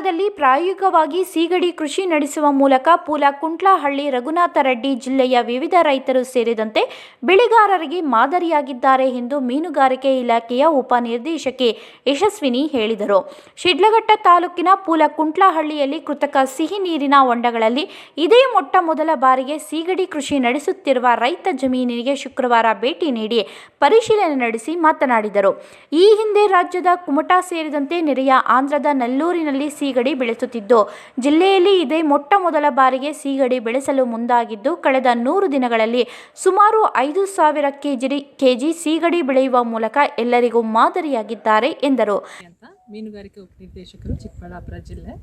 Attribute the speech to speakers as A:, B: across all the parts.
A: ಗ್ರಾಮದಲ್ಲಿ ಪ್ರಾಯೋಗಿಕವಾಗಿ ಸೀಗಡಿ ಕೃಷಿ ನಡೆಸುವ ಮೂಲಕ ಪೂಲಕುಂಟ್ಲಹಳ್ಳಿ ರಘುನಾಥ ರೆಡ್ಡಿ ಜಿಲ್ಲೆಯ ವಿವಿಧ ರೈತರು ಸೇರಿದಂತೆ ಬೆಳೆಗಾರರಿಗೆ ಮಾದರಿಯಾಗಿದ್ದಾರೆ ಎಂದು ಮೀನುಗಾರಿಕೆ ಇಲಾಖೆಯ ಉಪನಿರ್ದೇಶಕಿ ಯಶಸ್ವಿನಿ ಹೇಳಿದರು. ಶಿಡ್ಲಘಟ್ಟ ತಾಲೂಕಿನ ಪೂಲಕುಂಟ್ಲಹಳ್ಳಿಯಲ್ಲಿ ಕೃತಕ ಸಿಹಿ ನೀರಿನ ಹೊಂಡಗಳಲ್ಲಿ ಇದೇ ಮೊಟ್ಟ ಮೊದಲ ಬಾರಿಗೆ ಸೀಗಡಿ ಕೃಷಿ ನಡೆಸುತ್ತಿರುವ ರೈತ ಜಮೀನಿಗೆ ಶುಕ್ರವಾರ ಭೇಟಿ ನೀಡಿ ಪರಿಶೀಲನೆ ನಡೆಸಿ ಮಾತನಾಡಿದರು. ಈ ಹಿಂದೆ ರಾಜ್ಯದ ಕುಮಟಾ ಸೇರಿದಂತೆ ನೆರೆಯ ಆಂಧ್ರದ ನಲ್ಲೂರಿನಲ್ಲಿ ಸೀಗಡಿ ಬೆಳೆಸುತ್ತಿದ್ದು, ಜಿಲ್ಲೆಯಲ್ಲಿ ಇದೇ ಮೊಟ್ಟ ಮೊದಲ ಬಾರಿಗೆ ಸೀಗಡಿ ಬೆಳೆಸಲು ಮುಂದಾಗಿದ್ದು, ಕಳೆದ ನೂರು ದಿನಗಳಲ್ಲಿ ಸುಮಾರು ಐದು ಸಾವಿರ ಕೆಜಿ ಕೆಜಿ ಸೀಗಡಿ ಬೆಳೆಯುವ ಮೂಲಕ ಎಲ್ಲರಿಗೂ ಮಾದರಿಯಾಗಿದ್ದಾರೆ ಎಂದರು.
B: ಮೀನುಗಾರಿಕೆ ಉಪನಿರ್ದೇಶಕರು ಚಿಕ್ಕಬಳ್ಳಾಪುರ ಜಿಲ್ಲೆ.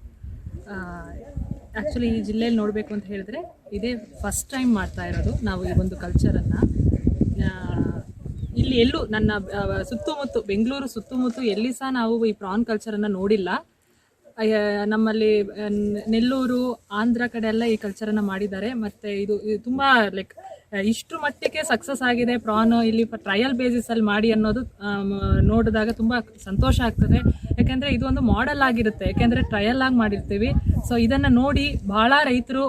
B: ಆ್ಯಕ್ಚುಲಿ ಈ ಜಿಲ್ಲೆಯಲ್ಲಿ ನೋಡಬೇಕು ಅಂತ ಹೇಳಿದ್ರೆ ಇದೇ ಫಸ್ಟ್ ಟೈಮ್ ಮಾಡ್ತಾ ಇರೋದು ನಾವು ಈ ಒಂದು ಕಲ್ಚರನ್ನು ಇಲ್ಲಿ ಎಲ್ಲೂ ನನ್ನ ಸುತ್ತಮುತ್ತ, ಬೆಂಗಳೂರು ಸುತ್ತಮುತ್ತ ಎಲ್ಲಿ ಸಹ ನಾವು ಈ ಪ್ರಾನ್ ಕಲ್ಚರನ್ನು ನೋಡಿಲ್ಲ. ನಮ್ಮಲ್ಲಿ ನೆಲ್ಲೂರು, ಆಂಧ್ರ ಕಡೆ ಎಲ್ಲ ಈ ಕಲ್ಚರನ್ನು ಮಾಡಿದ್ದಾರೆ. ಮತ್ತು ಇದು ಇದು ತುಂಬ ಲೈಕ್ ಇಷ್ಟು ಮಟ್ಟಿಗೆ ಸಕ್ಸಸ್ ಆಗಿದೆ. ಪ್ರಾನ್ ಇಲ್ಲಿ ಟ್ರಯಲ್ ಬೇಸಿಸಲ್ಲಿ ಮಾಡಿ ಅನ್ನೋದು ನೋಡಿದಾಗ ತುಂಬ ಸಂತೋಷ ಆಗ್ತದೆ. ಯಾಕೆಂದರೆ ಇದು ಒಂದು ಮಾಡೆಲ್ ಆಗಿರುತ್ತೆ. ಯಾಕೆಂದರೆ ಟ್ರಯಲ್ ಆಗಿ ಮಾಡಿರ್ತೀವಿ. ಸೊ ಇದನ್ನು ನೋಡಿ ಭಾಳ ರೈತರು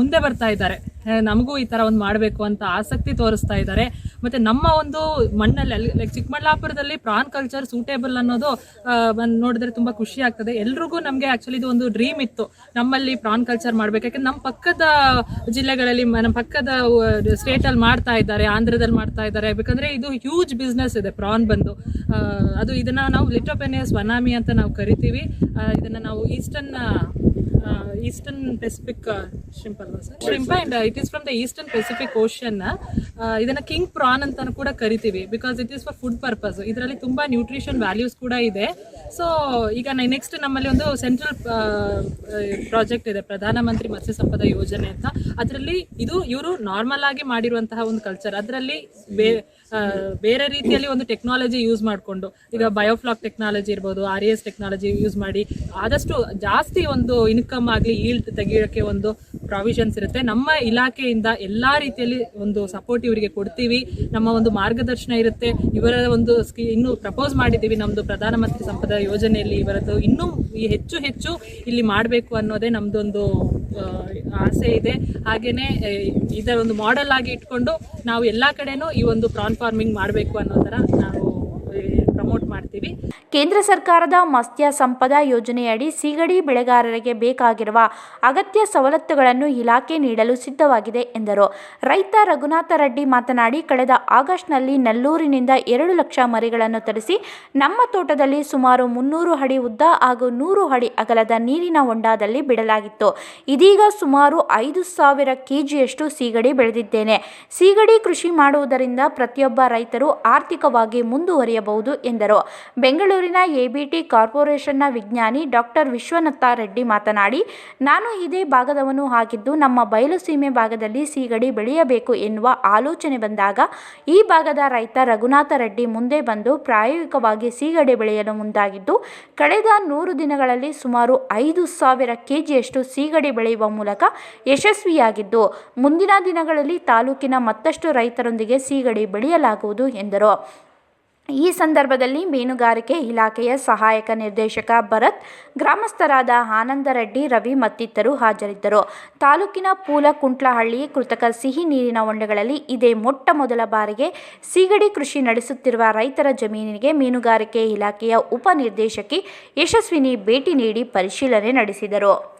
B: ಮುಂದೆ ಬರ್ತಾ ಇದ್ದಾರೆ. ನಮಗೂ ಈ ಥರ ಒಂದು ಮಾಡಬೇಕು ಅಂತ ಆಸಕ್ತಿ ತೋರಿಸ್ತಾ ಇದ್ದಾರೆ. ಮತ್ತೆ ನಮ್ಮ ಒಂದು ಮಣ್ಣಲ್ಲಿ, ಅಲ್ಲಿ ಲೈಕ್ ಚಿಕ್ಕಬಳ್ಳಾಪುರದಲ್ಲಿ ಪ್ರಾನ್ ಕಲ್ಚರ್ ಸೂಟೇಬಲ್ ಅನ್ನೋದು ನೋಡಿದ್ರೆ ತುಂಬಾ ಖುಷಿ ಆಗ್ತದೆ. ಎಲ್ರಿಗೂ ನಮಗೆ ಆ್ಯಕ್ಚುಲಿ ಇದು ಒಂದು ಡ್ರೀಮ್ ಇತ್ತು ನಮ್ಮಲ್ಲಿ ಪ್ರಾನ್ ಕಲ್ಚರ್ ಮಾಡಬೇಕು. ಯಾಕಂದ್ರೆ ನಮ್ಮ ಪಕ್ಕದ ಜಿಲ್ಲೆಗಳಲ್ಲಿ ನಮ್ಮ ಪಕ್ಕದ ಸ್ಟೇಟಲ್ಲಿ ಮಾಡ್ತಾ ಇದ್ದಾರೆ, ಆಂಧ್ರದಲ್ಲಿ ಮಾಡ್ತಾ ಇದ್ದಾರೆ. ಯಾಕಂದರೆ ಇದು ಹ್ಯೂಜ್ ಬಿಸ್ನೆಸ್ ಇದೆ ಪ್ರಾನ್ ಬಂದು. ಅದು ಇದನ್ನ ನಾವು ಲಿಟೋಪೆನಿಯಸ್ ವನಾಮಿ ಅಂತ ನಾವು ಕರಿತೀವಿ. ಇದನ್ನ ನಾವು ಈಸ್ಟರ್ನ್ ಈಸ್ಟರ್ನ್ ಪೆಸಿಫಿಕ್ ಶ್ರಿಂಪ್ ಅಲ್ವಾ sir shrimp and it is from the Eastern Pacific ocean ಇದನ್ನ ಕಿಂಗ್ ಪ್ರಾನ್ ಅಂತ ಕೂಡ ಕರಿತೀವಿ because it is for food purpose ಇದರಲ್ಲಿ ತುಂಬಾ ನ್ಯೂಟ್ರಿಷನ್ ವ್ಯಾಲ್ಯೂಸ್ ಕೂಡ ಇದೆ. ಸೊ ಈಗ ನೆಕ್ಸ್ಟ್ ನಮ್ಮಲ್ಲಿ ಒಂದು ಸೆಂಟ್ರಲ್ ಪ್ರಾಜೆಕ್ಟ್ ಇದೆ, ಪ್ರಧಾನಮಂತ್ರಿ ಮತ್ಸ್ಯ ಸಂಪದ ಯೋಜನೆ ಅಂತ. ಅದರಲ್ಲಿ ಇದು ಇವರು ನಾರ್ಮಲ್ ಆಗಿ ಮಾಡಿರುವಂತಹ ಒಂದು ಕಲ್ಚರ್ ಅದರಲ್ಲಿ ಬೇರೆ ರೀತಿಯಲ್ಲಿ ಒಂದು ಟೆಕ್ನಾಲಜಿ ಯೂಸ್ ಮಾಡಿಕೊಂಡು, ಈಗ ಬಯೋಫ್ಲಾಕ್ ಟೆಕ್ನಾಲಜಿ ಇರ್ಬೋದು ಆರ್ ಎಸ್ ಟೆಕ್ನಾಲಜಿ ಯೂಸ್ ಮಾಡಿ, ಆದಷ್ಟು ಜಾಸ್ತಿ ಒಂದು ಇನ್ಕಮ್ ಆಗಲಿ ಈಲ್ಡ್ ತೆಗಿಯೋಕ್ಕೆ ಒಂದು ಪ್ರಾವಿಷನ್ಸ್ ಇರುತ್ತೆ. ನಮ್ಮ ಇಲಾಖೆಯಿಂದ ಎಲ್ಲ ರೀತಿಯಲ್ಲಿ ಒಂದು ಸಪೋರ್ಟ್ ಇವರಿಗೆ ಕೊಡ್ತೀವಿ. ನಮ್ಮ ಒಂದು ಮಾರ್ಗದರ್ಶನ ಇರುತ್ತೆ. ಇವರ ಒಂದು ಸ್ಕೀ ಇನ್ನೂ ಪ್ರಪೋಸ್ ಮಾಡಿದ್ದೀವಿ ನಮ್ಮದು ಪ್ರಧಾನಮಂತ್ರಿ ಸಂಪದ ಯೋಜನೆಯಲ್ಲಿ ಇವರದ್ದು ಇನ್ನೂ ಹೆಚ್ಚು ಹೆಚ್ಚು ಇಲ್ಲಿ ಮಾಡಬೇಕು ಅನ್ನೋದೇ ನಮ್ಮದೊಂದು ಆಸೆ ಇದೆ. ಹಾಗೆಯೇ ಇದರ ಒಂದು ಮಾಡೆಲ್ ಆಗಿ ಇಟ್ಕೊಂಡು ನಾವು ಎಲ್ಲ ಕಡೆನೂ ಈ ಒಂದು ಪ್ರಾನ್ ಫಾರ್ಮಿಂಗ್ ಮಾಡಬೇಕು ಅನ್ನೋ ಥರ ನಾವು ಪ್ರಮೋಟ್ ಮಾಡ್ತೀವಿ.
A: ಕೇಂದ್ರ ಸರ್ಕಾರದ ಮತ್ಸ್ಯ ಸಂಪದ ಯೋಜನೆಯಡಿ ಸೀಗಡಿ ಬೆಳೆಗಾರರಿಗೆ ಬೇಕಾಗಿರುವ ಅಗತ್ಯ ಸವಲತ್ತುಗಳನ್ನು ಇಲಾಖೆ ನೀಡಲು ಸಿದ್ಧವಾಗಿದೆ ಎಂದರು. ರೈತ ರಘುನಾಥ ರೆಡ್ಡಿ ಮಾತನಾಡಿ, ಕಳೆದ ಆಗಸ್ಟ್ನಲ್ಲಿ ನೆಲ್ಲೂರಿನಿಂದ ಎರಡು ಲಕ್ಷ ಮರಿಗಳನ್ನು ತರಿಸಿ, ನಮ್ಮ ತೋಟದಲ್ಲಿ ಸುಮಾರು ಮುನ್ನೂರು ಅಡಿ ಉದ್ದ ಹಾಗೂ ನೂರು ಅಡಿ ಅಗಲದ ನೀರಿನ ಹೊಂಡದಲ್ಲಿ ಬಿಡಲಾಗಿತ್ತು. ಇದೀಗ ಸುಮಾರು ಐದು ಸಾವಿರ ಕೆಜಿಯಷ್ಟು ಸೀಗಡಿ ಬೆಳೆದಿದ್ದೇನೆ. ಸೀಗಡಿ ಕೃಷಿ ಮಾಡುವುದರಿಂದ ಪ್ರತಿಯೊಬ್ಬ ರೈತರು ಆರ್ಥಿಕವಾಗಿ ಮುಂದುವರಿಯಬಹುದು ಎಂದರು. ಬೆಂಗಳೂರಿನ ಎಬಿಟಿ ಕಾರ್ಪೊರೇಷನ್ನ ವಿಜ್ಞಾನಿ ಡಾಕ್ಟರ್ ವಿಶ್ವನಾಥ ರೆಡ್ಡಿ ಮಾತನಾಡಿ, ನಾನು ಇದೇ ಭಾಗದವನು ಆಗಿದ್ದು ನಮ್ಮ ಬಯಲುಸೀಮೆ ಭಾಗದಲ್ಲಿ ಸೀಗಡಿ ಬೆಳೆಯಬೇಕು ಎನ್ನುವ ಆಲೋಚನೆ ಬಂದಾಗ, ಈ ಭಾಗದ ರೈತ ರಘುನಾಥ ರೆಡ್ಡಿ ಮುಂದೆ ಬಂದು ಪ್ರಾಯೋಗಿಕವಾಗಿ ಸೀಗಡಿ ಬೆಳೆಯಲು ಮುಂದಾಗಿದ್ದು, ಕಳೆದ ನೂರು ದಿನಗಳಲ್ಲಿ ಸುಮಾರು ಐದು ಸಾವಿರ ಕೆಜಿಯಷ್ಟು ಸೀಗಡಿ ಬೆಳೆಯುವ ಮೂಲಕ ಯಶಸ್ವಿಯಾಗಿದ್ದು, ಮುಂದಿನ ದಿನಗಳಲ್ಲಿ ತಾಲೂಕಿನ ಮತ್ತಷ್ಟು ರೈತರೊಂದಿಗೆ ಸೀಗಡಿ ಬೆಳೆಯಲಾಗುವುದು, ಎಂದರು. ಈ ಸಂದರ್ಭದಲ್ಲಿ ಮೀನುಗಾರಿಕೆ ಇಲಾಖೆಯ ಸಹಾಯಕ ನಿರ್ದೇಶಕ ಭರತ್, ಗ್ರಾಮಸ್ಥರಾದ ಆನಂದರೆಡ್ಡಿ, ರವಿ ಮತ್ತಿತರರು ಹಾಜರಿದ್ದರು. ತಾಲೂಕಿನ ಪೂಲಕುಂಟ್ಲಹಳ್ಳಿ ಕೃತಕ ಸಿಹಿ ನೀರಿನ ಹೊಂಡೆಗಳಲ್ಲಿ ಇದೇ ಮೊಟ್ಟ ಮೊದಲ ಬಾರಿಗೆ ಸಿಗಡಿ ಕೃಷಿ ನಡೆಸುತ್ತಿರುವ ರೈತರ ಜಮೀನಿಗೆ ಮೀನುಗಾರಿಕೆ ಇಲಾಖೆಯ ಉಪನಿರ್ದೇಶಕಿ ಯಶಸ್ವಿನಿ ಭೇಟಿ ನೀಡಿ ಪರಿಶೀಲನೆ ನಡೆಸಿದರು.